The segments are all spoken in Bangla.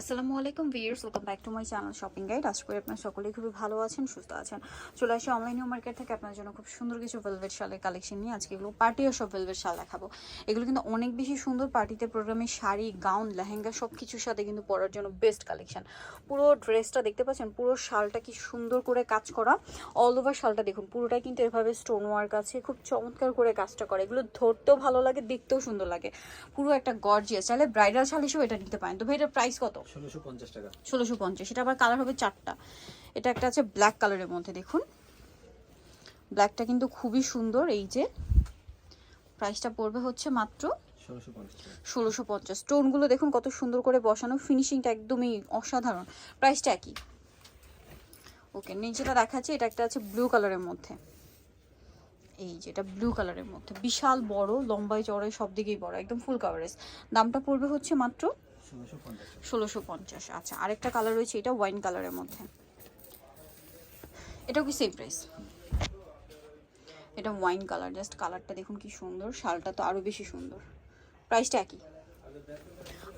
আসসালামু আলাইকুম viewers welcome back to my channel shopping guide আশা করি আপনারা সকলেই খুবই ভালো আছেন, সুস্থ আছেন। চলে আসি অনলাইন মার্কেট থেকে। আপনার জন্য খুব সুন্দর কিছু ভেলভেট শালের কালেকশন নিয়ে আজকে এগুলো পার্টিও সব ভেলভেট শাল দেখাবো। এগুলো কিন্তু অনেক বেশি সুন্দর পার্টিতে প্রোগ্রামে শাড়ি গাউন লেহেঙ্গা সব কিছুর সাথে কিন্তু পরার জন্য বেস্ট কালেকশন পুরো ড্রেসটা দেখতে পাচ্ছেন, পুরো শালটা কি সুন্দর করে কাজ করা। অল ওভার শালটা দেখুন, পুরোটাই কিন্তু এভাবে স্টোন ওয়ার্ক আছে, খুব চমৎকার করে কাজটা করে। এগুলো ধরতেও ভালো লাগে, দেখতেও সুন্দর লাগে। পুরো একটা গর্জিয়াস চাইলে ব্রাইডাল শাল হিসেবে এটা নিতে পারেন। তো ভাই, এটার প্রাইস কত? ষোলোশো পঞ্চাশ টাকা। ষোলোশো পঞ্চাশ এটা আবার কালার হবে চারটা। এটা একটা আছে ব্ল্যাক কালারের মধ্যে দেখুন। ব্ল্যাকটা কিন্তু খুবই সুন্দর এই যে। প্রাইসটা পড়বে হচ্ছে মাত্র ষোলোশো পঞ্চাশ স্টোনগুলো দেখুন কত সুন্দর করে বসানো ফিনিশিংটা একদমই অসাধারণ। প্রাইসটা একই। ওকে নিচেটা দেখাচ্ছি এটা একটা আছে ব্লু কালারের মধ্যে। এই যে এটা ব্লু কালারের মধ্যে। বিশাল বড় লম্বাই চড়াই সব দিকেই বড় একদম ফুল কাভারেজ দামটা পড়বে হচ্ছে মাত্র ষোলোশো পঞ্চাশ। আচ্ছা। আরেকটা কালার রয়েছে, এটা ওয়াইন কালারের মধ্যে। এটাও কি সেম প্রাইস এটা ওয়াইন কালার জাস্ট কালারটা দেখুন কি সুন্দর, শালটা তো আরও বেশি সুন্দর। প্রাইসটা একই।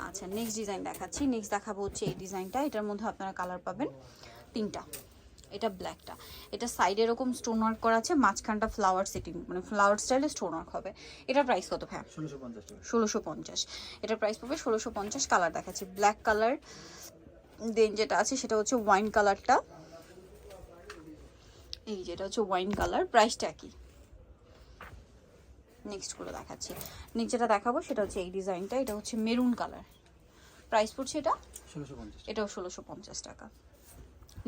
আচ্ছা নেক্সট ডিজাইন দেখাচ্ছি। নেক্সট দেখাবো হচ্ছে এই ডিজাইনটা এটার মধ্যে আপনারা কালার পাবেন তিনটা। এটা ব্ল্যাকটা এটা সাইডে এরকম স্টোন ওয়ার্ক করা আছে মাঝখানটা ফ্লাওয়ার সেটিং মানে ফ্লাওয়ার স্টাইলে স্টোন ওয়ার্ক হবে। এটার প্রাইস কত ভ্যা ষোলোশো পঞ্চাশ এটার প্রাইস পড়বে ষোলোশো পঞ্চাশ কালার দেখাচ্ছি। ব্ল্যাক কালার দেন যেটা আছে সেটা হচ্ছে ওয়াইন কালারটা এই যেটা হচ্ছে ওয়াইন কালার প্রাইসটা একই। নেক্সটগুলো দেখাচ্ছি। যেটা দেখাবো সেটা হচ্ছে এই ডিজাইনটা এটা হচ্ছে মেরুন কালার প্রাইস পড়ছে এটা? ষোলোশো এটাও ষোলোশো পঞ্চাশ টাকা।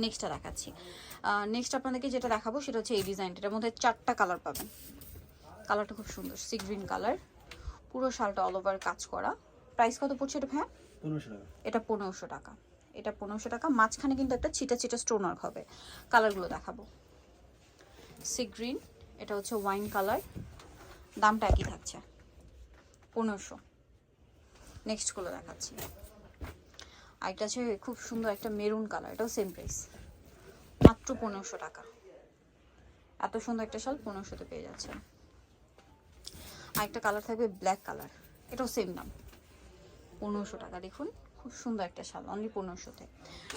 নেক্সটটা দেখাচ্ছি। নেক্সট আপনাদেরকে যেটা দেখাবো সেটা হচ্ছে এই ডিজাইনটা এটার মধ্যে চারটা কালার পাবেন। কালারটা খুব সুন্দর সি গ্রিন কালার পুরো শালটা অল ওভার কাজ করা। প্রাইস কত পড়ছে এটা ভ্যাঁ পনেরোশো এটা পনেরোশো টাকা। এটা পনেরোশো টাকা। মাঝখানে কিন্তু একটা চিটা চিটা স্টোন ওয়ার্ক হবে। কালারগুলো দেখাবো। সি গ্রিন এটা হচ্ছে ওয়াইন কালার দামটা একই থাকছে। পনেরোশো। নেক্সটগুলো দেখাচ্ছি। আরেকটা আছে খুব সুন্দর একটা মেরুন কালার, এটাও সেম প্রাইস মাত্র পনেরোশো টাকা। এত সুন্দর একটা শাল পনেরোশোতে পেয়ে যাচ্ছেন। আরেকটা কালার থাকবে ব্ল্যাক কালার, এটাও সেম দাম। পনেরোশো টাকা, দেখুন, খুব সুন্দর একটা শাল অনলি পনেরোশোতে।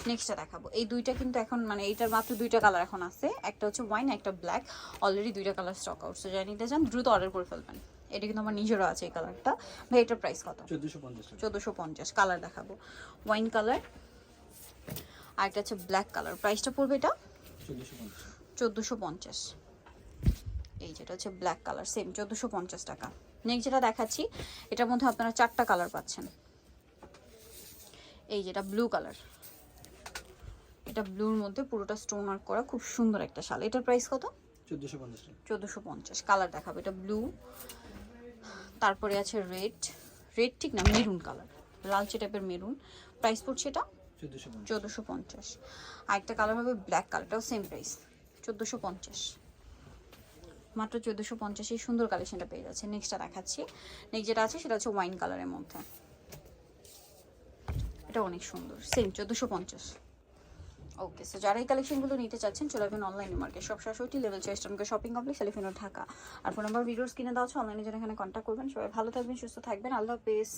নেক্সটটা দেখাবো। এই দুইটা কিন্তু এখন মানে এইটার মাত্র দুইটা কালার এখন আছে। একটা হচ্ছে ওয়াইন একটা ব্ল্যাক অলরেডি দুইটা কালার স্টক আউট সো যাই নিতে দ্রুত অর্ডার করে ফেলবেন। এটা কিন্তু আমার নিজেরও আছে এই কালারটা। ভাই এটার প্রাইস কত? চোদ্দোশো পঞ্চাশ। কালার দেখাবো। ওয়াইন কালার আর একটা হচ্ছে ব্ল্যাক কালার প্রাইসটা পড়বে এটা? চোদ্দোশো পঞ্চাশ। এই যেটা হচ্ছে ব্ল্যাক কালার সেম চোদ্দোশো পঞ্চাশ টাকা। নেক্সট যেটা দেখাচ্ছি এটার মধ্যে আপনারা চারটা কালার পাচ্ছেন। এই যেটা ব্লু কালার এটা ব্লুর মধ্যে পুরোটা স্টোন ওয়ার্ক করা খুব সুন্দর একটা শাল। এটার প্রাইস কত? চোদ্দোশো পঞ্চাশ কালার দেখাবো। এটা ব্লু তারপরে আছে রেড। রেড ঠিক না মেরুন কালার। লালচে টাইপের মেরুন। প্রাইস পড়ছে এটা? চোদ্দোশো পঞ্চাশ। পঞ্চাশ। আরেকটা কালার হবে ব্ল্যাক কালারটাও সেম প্রাইস চোদ্দোশো পঞ্চাশ। মাত্র চোদ্দোশো পঞ্চাশে সুন্দর কালেকশনটা পেয়ে যাচ্ছে। নেক্সটটা দেখাচ্ছি। নেক্সট যেটা আছে সেটা হচ্ছে ওয়াইন কালারের মধ্যে। এটা অনেক সুন্দর। সেম চোদ্দোশো পঞ্চাশ। ওকে সো যারা এই কালেকশনগুলো নিতে চাচ্ছেন, চলে আসবেন অনলাইনে মার্কেট সব সরাসরি লেভেল চেস্টনকে শপিং কমপ্লেক্স এলিফিনো ঢাকা আর ফোন নাম্বার ভিডিওস কিনে দেওয়া হচ্ছে অনলাইনে যারা এখানে কন্ট্যাক্ট করবেন। সবাই ভালো থাকবেন, সুস্থ থাকবেন। আল্লাহ হাফেজ।